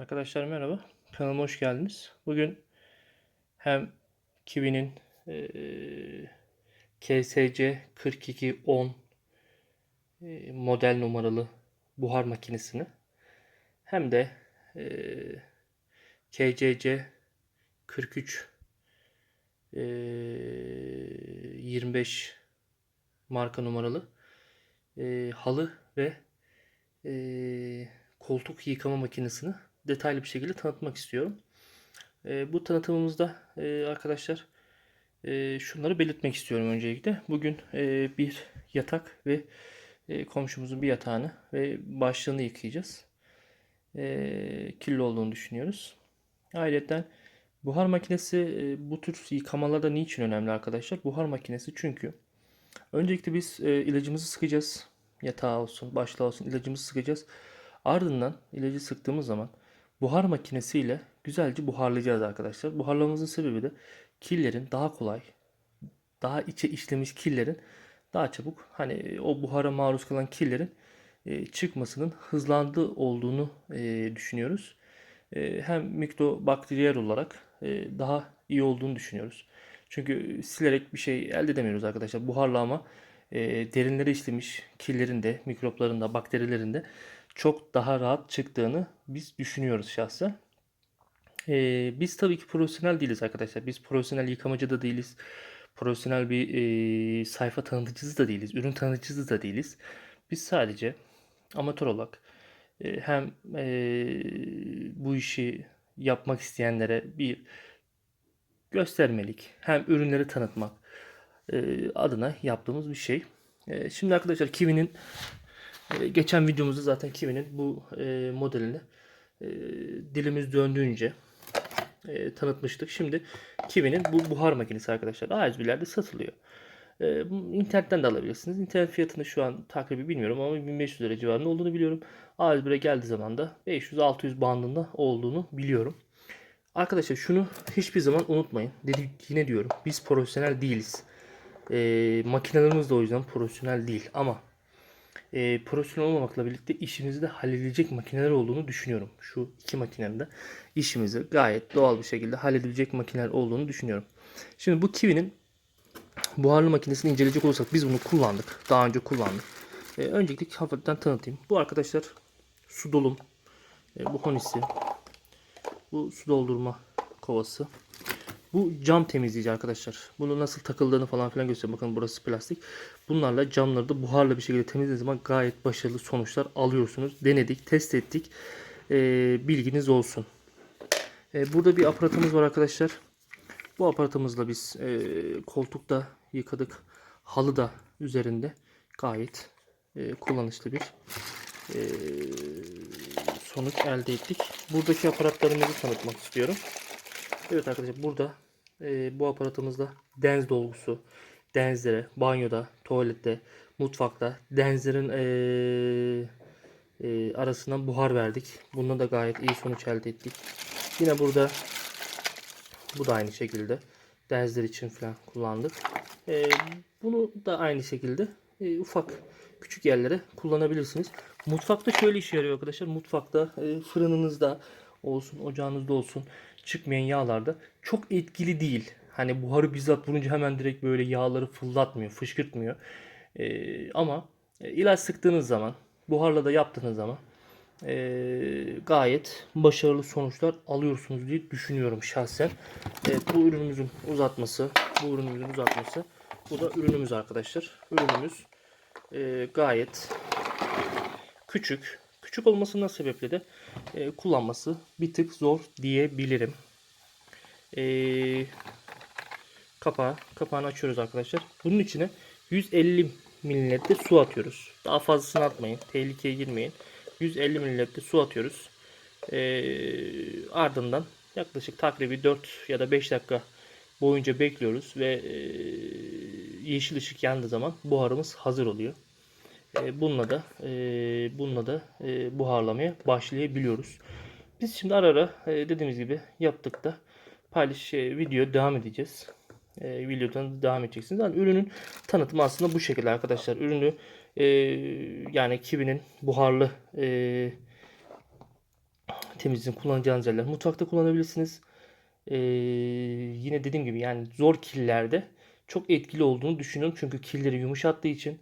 Arkadaşlar merhaba. Kanalıma hoş geldiniz. Bugün hem Kiwi'nin eee, KSC 4210 eee, model numaralı buhar makinesini hem de eee, KCC 43 eee, 25 marka numaralı eee, halı ve eee, koltuk yıkama makinesini detaylı bir şekilde tanıtmak istiyorum. Eee, bu tanıtımımızda eee, arkadaşlar eee, şunları belirtmek istiyorum öncelikle. Bugün eee, bir yatak ve eee, komşumuzun bir yatağını ve başlığını yıkayacağız. Eee kirli olduğunu düşünüyoruz. Ayrıca buhar makinesi eee, bu tür yıkamalarda niçin önemli arkadaşlar? Buhar makinesi çünkü öncelikle biz eee, ilacımızı sıkacağız. Yatağı olsun, başlığı olsun ilacımızı sıkacağız. Ardından ilacı sıktığımız zaman buhar makinesiyle güzelce buharlayacağız arkadaşlar. Buharlamamızın sebebi de killerin daha kolay, daha içe işlemiş killerin daha çabuk hani o buhara maruz kalan killerin e, çıkmasının hızlandığı olduğunu e, düşünüyoruz. E, hem mikrobakteriyel olarak e, daha iyi olduğunu düşünüyoruz. Çünkü silerek bir şey elde edemiyoruz arkadaşlar. Buharlama e, derinlere işlemiş killerin de, mikropların da, bakterilerin de çok daha rahat çıktığını biz düşünüyoruz şahsen. Ee, biz tabii ki profesyonel değiliz arkadaşlar. Biz profesyonel yıkamacı da değiliz. Profesyonel bir e, sayfa tanıtıcısı da değiliz. Ürün tanıtıcısı da değiliz. Biz sadece amatör olarak e, hem e, bu işi yapmak isteyenlere bir göstermelik hem ürünleri tanıtmak e, adına yaptığımız bir şey. E, şimdi arkadaşlar Kiwi'nin e, geçen videomuzda zaten Kiwi'nin bu e, modelini e, dilimiz döndüğünce e, tanıtmıştık. Şimdi Kiwi'nin bu buhar makinesi arkadaşlar A101'lerde satılıyor. E, internetten de alabilirsiniz. İnternet fiyatını şu an takribi bilmiyorum ama 1500 lira civarında olduğunu biliyorum. A101'e geldiği zaman da 500-600 bandında olduğunu biliyorum. Arkadaşlar şunu hiçbir zaman unutmayın. Dedik yine diyorum. Biz profesyonel değiliz. E, makinelerimiz de o yüzden profesyonel değil. Ama e, profesyonel olmamakla birlikte işimizi de halledilecek makineler olduğunu düşünüyorum. Şu iki makinemde işimizi gayet doğal bir şekilde halledilecek makineler olduğunu düşünüyorum. Şimdi bu Kiwi'nin buharlı makinesini inceleyecek olursak biz bunu kullandık. Daha önce kullandık. E, öncelikle hafiften tanıtayım. Bu arkadaşlar su dolum. E, bu honisi. Bu su doldurma kovası. Bu cam temizleyici arkadaşlar. Bunu nasıl takıldığını falan filan gösteriyor. Bakın burası plastik. Bunlarla camları da buharla bir şekilde temizlediğiniz zaman gayet başarılı sonuçlar alıyorsunuz. Denedik, test ettik. Ee, bilginiz olsun. Ee, burada bir aparatımız var arkadaşlar. Bu aparatımızla biz e, koltukta yıkadık. Halı da üzerinde gayet e, kullanışlı bir e, sonuç elde ettik. Buradaki aparatlarımızı tanıtmak istiyorum. Evet arkadaşlar burada e, bu aparatımızda denz dolgusu, denzlere, banyoda, tuvalette, mutfakta denzlerin e, e, arasından buhar verdik. Bunda da gayet iyi sonuç elde ettik. Yine burada bu da aynı şekilde denzler için falan kullandık. E, bunu da aynı şekilde e, ufak küçük yerlere kullanabilirsiniz. Mutfakta şöyle işe yarıyor arkadaşlar. Mutfakta e, fırınınızda olsun, ocağınızda olsun çıkmayan yağlarda çok etkili değil. Hani buharı bizzat vurunca hemen direkt böyle yağları fırlatmıyor, fışkırtmıyor. Ee, ama e, ilaç sıktığınız zaman, buharla da yaptığınız zaman e, gayet başarılı sonuçlar alıyorsunuz diye düşünüyorum şahsen. Evet, bu ürünümüzün uzatması, bu ürünümüzün uzatması. Bu da ürünümüz arkadaşlar. Ürünümüz e, gayet küçük. Küçük olmasından sebeple de e, kullanması bir tık zor diyebilirim. E, kapağı, kapağını açıyoruz arkadaşlar. Bunun içine 150 mililitre su atıyoruz. Daha fazlasını atmayın. Tehlikeye girmeyin. 150 mililitre su atıyoruz. E, ardından yaklaşık takribi 4 ya da 5 dakika boyunca bekliyoruz ve e, yeşil ışık yandığı zaman buharımız hazır oluyor. E, bununla da e, bununla da e, buharlamaya başlayabiliyoruz. Biz şimdi ara ara e, dediğimiz gibi yaptık da paylaş e, video devam edeceğiz. E, videodan devam edeceksiniz. Yani ürünün tanıtımı aslında bu şekilde arkadaşlar. Ürünü yani Kiwi'nin buharlı e, temizliğin kullanacağınız yerler mutfakta kullanabilirsiniz. Yine dediğim gibi yani zor killerde çok etkili olduğunu düşünüyorum. Çünkü killeri yumuşattığı için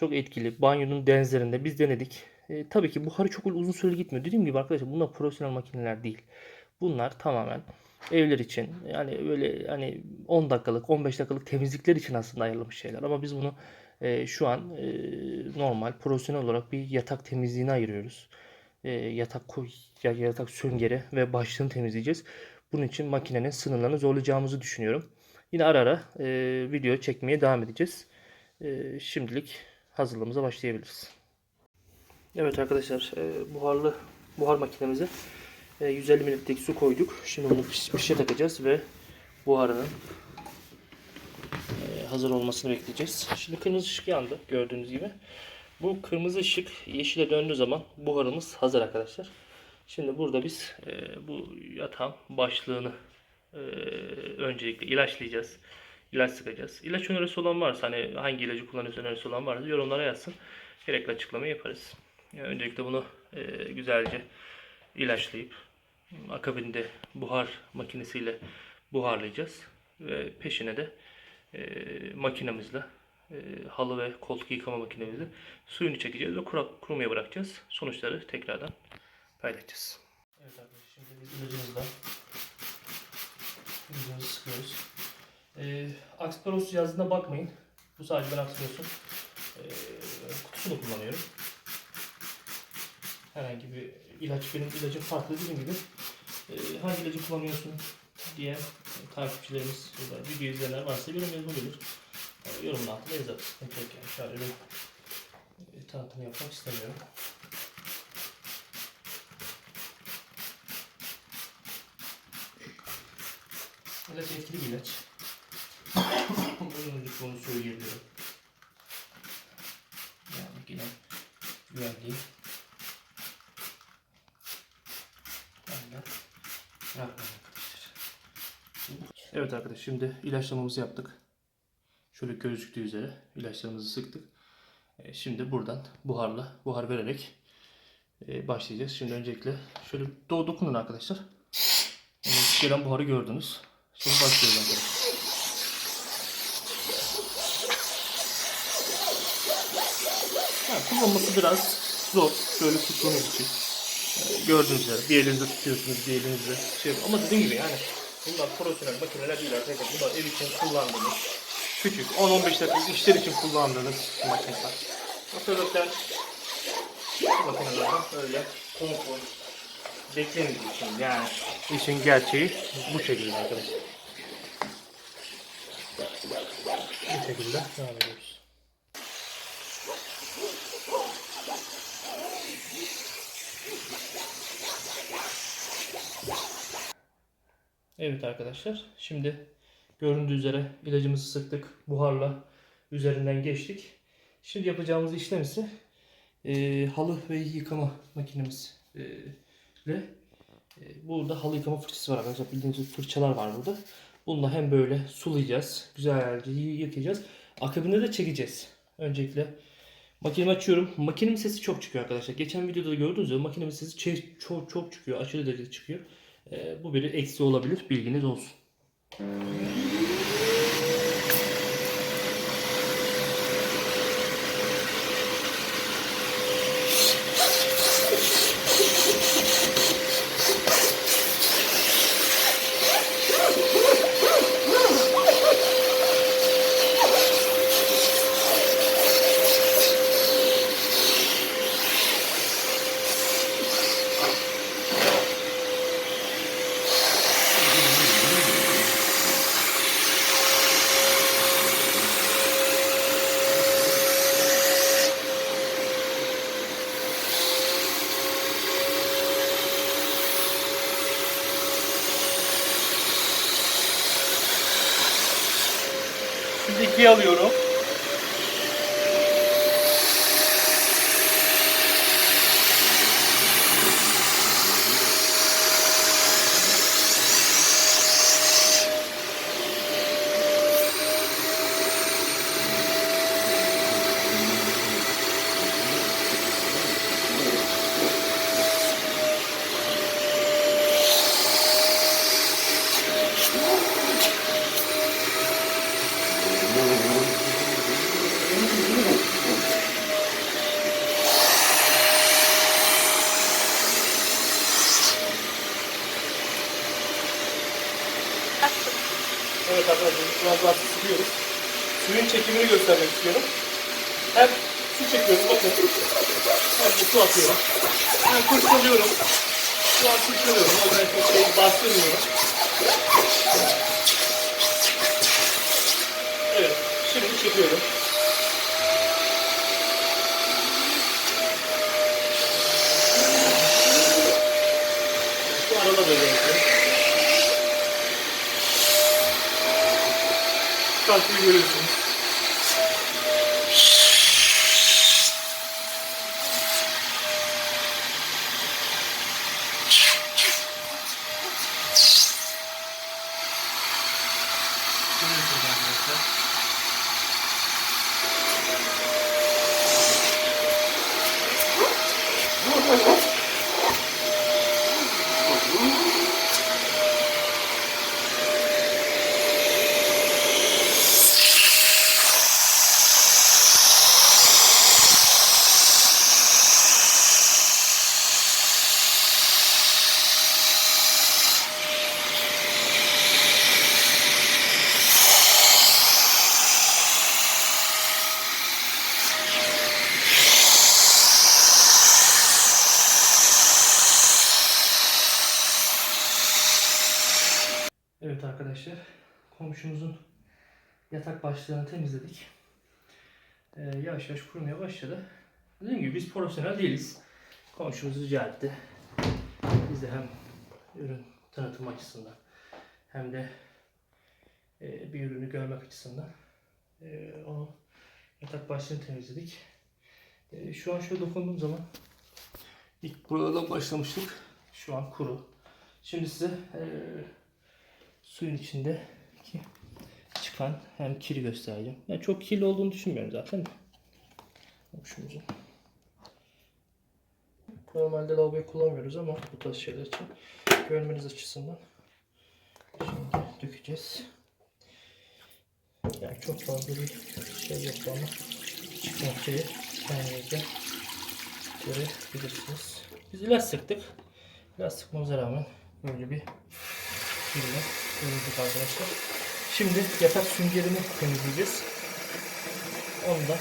çok etkili. Banyonun denzlerinde biz denedik. Ee, tabii ki buharı çok uzun süreli gitmiyor. Dediğim gibi arkadaşlar bunlar profesyonel makineler değil. Bunlar tamamen evler için yani böyle hani 10 dakikalık 15 dakikalık temizlikler için aslında ayarlamış şeyler. Ama biz bunu e, şu an e, normal profesyonel olarak bir yatak temizliğine ayırıyoruz. E, yatak koy, ya- yatak süngeri ve başlığını temizleyeceğiz. Bunun için makinenin sınırlarını zorlayacağımızı düşünüyorum. Yine ara ara e, video çekmeye devam edeceğiz. E, şimdilik hazırlığımıza başlayabiliriz. Evet arkadaşlar e, buharlı buhar makinemize e, 150 mililitrelik su koyduk. Şimdi bunu piş- pişe takacağız ve buharının e, hazır olmasını bekleyeceğiz. Şimdi kırmızı ışık yandı gördüğünüz gibi. Bu kırmızı ışık yeşile döndüğü zaman buharımız hazır arkadaşlar. Şimdi burada biz e, bu yatağın başlığını e, öncelikle ilaçlayacağız. İlaç sıkacağız. İlaç önerisi olan varsa hani hangi ilacı kullanıyorsa önerisi olan varsa yorumlara yazsın. Gerekli açıklama yaparız. Yani öncelikle bunu e, güzelce ilaçlayıp akabinde buhar makinesiyle buharlayacağız. Ve peşine de e, makinemizle e, halı ve koltuk yıkama makinemizle suyunu çekeceğiz ve kura, kurumaya bırakacağız. Sonuçları tekrardan paylaşacağız. Evet arkadaşlar şimdi biz ilacımızla ilacımızı sıkıyoruz. E, Aksparos yazdığına bakmayın. Bu sadece ben Aksparos'un e, kutusunu kullanıyorum. Herhangi bir ilaç, benim ilacım farklı dediğim gibi. E, hangi ilacı kullanıyorsun diye takipçilerimiz, ya da video izleyenler varsa yorum yazabilir. E, yorumun altına yazarız. Yok yani. Şöyle bir e, tanıtım yapmak istemiyorum. İlaç etkili bir ilaç. Öncelikle onu söyleyebilirim. Yani yine arkadaşlar. Evet arkadaşlar şimdi ilaçlamamızı yaptık. Şöyle gözüktüğü üzere ilaçlarımızı sıktık. E, Şimdi buradan buharla, buhar vererek e, başlayacağız. Şimdi öncelikle şöyle do dokunun arkadaşlar. Gelen buharı gördünüz. Şimdi başlıyoruz arkadaşlar. Ha, kullanması biraz zor. Şöyle tuttuğunuz için. Ee, gördüğünüz üzere bir elinizde tutuyorsunuz, bir elinizde şey Ama dediğim gibi yani bunlar profesyonel makineler değil arkadaşlar. Bunlar ev için kullandığınız küçük 10-15 dakikalık işler için kullandığınız makineler. O sebepten bu makinelerden öyle konfor beklemeyeceksiniz. Yani işin gerçeği bu şekilde arkadaşlar. Bu şekilde devam ediyoruz. Evet arkadaşlar. Şimdi göründüğü üzere ilacımızı sıktık. Buharla üzerinden geçtik. Şimdi yapacağımız işlem ise e, halı ve yıkama makinemiz e, e, burada halı yıkama fırçası var arkadaşlar. Bildiğiniz fırçalar var burada. Bununla hem böyle sulayacağız. Güzelce yıkayacağız. Akabinde de çekeceğiz. Öncelikle makinemi açıyorum. Makinemin sesi çok çıkıyor arkadaşlar. Geçen videoda da gördüğünüz gibi makinemin sesi çok çok çıkıyor. Aşırı derecede çıkıyor. E, bu bir eksi olabilir. Bilginiz olsun. İkiye alıyorum. Biraz daha sıkıyoruz. Suyun çekimini göstermek istiyorum. Hem su çekiyorum bakın. Hem de su atıyorum. Hem fırçalıyorum. Şu an fırçalıyorum. O yüzden çok şey bastırmıyorum. Evet. Şimdi çekiyorum. Bu arada böyle yapıyorum. Farklı görüyorsunuz. Görüyorsunuz arkadaşlar. Evet arkadaşlar, komşumuzun yatak başlığını temizledik. Ee, yavaş yavaş kurumaya başladı. Dediğim gibi biz profesyonel değiliz. Komşumuz rica etti. Biz de hem ürün tanıtım açısından hem de e, bir ürünü görmek açısından e, o yatak başlığını temizledik. E, şu an şöyle dokunduğum zaman ilk buradan başlamıştık. Şu an kuru. Şimdi size e, suyun içindeki çıkan hem kiri göstereceğim. Yani çok kirli olduğunu düşünmüyorum zaten. Komşumuzun. Normalde lavaboyu kullanmıyoruz ama bu tarz şeyler için görmeniz açısından şimdi dökeceğiz. Yani çok fazla bir şey yok ama çıkan kiri kendinize görebilirsiniz. Biz ilaç sıktık. İlaç sıkmamıza rağmen böyle bir kirli temizlik arkadaşlar. Şimdi yatak süngerini temizleyeceğiz. Onu da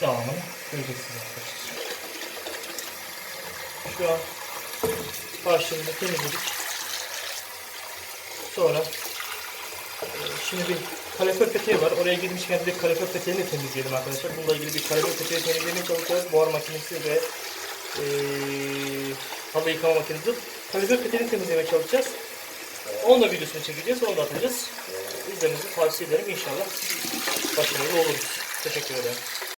devamını göreceksiniz arkadaşlar. Şu an başlığını temizledik. Sonra e, şimdi bir kalorifer peteği var. Oraya girmişken de kalorifer peteğini temizleyelim arkadaşlar. Bununla ilgili bir kalorifer peteği temizlemeye çalışacağız. Buhar makinesi ve e, halı yıkama makinesi. Kalorifer peteğini temizlemeye çalışacağız. Onun da videosunu çekeceğiz, onu da atacağız. Ee, tavsiye ederim. İnşallah başarılı oluruz. Teşekkür ederim.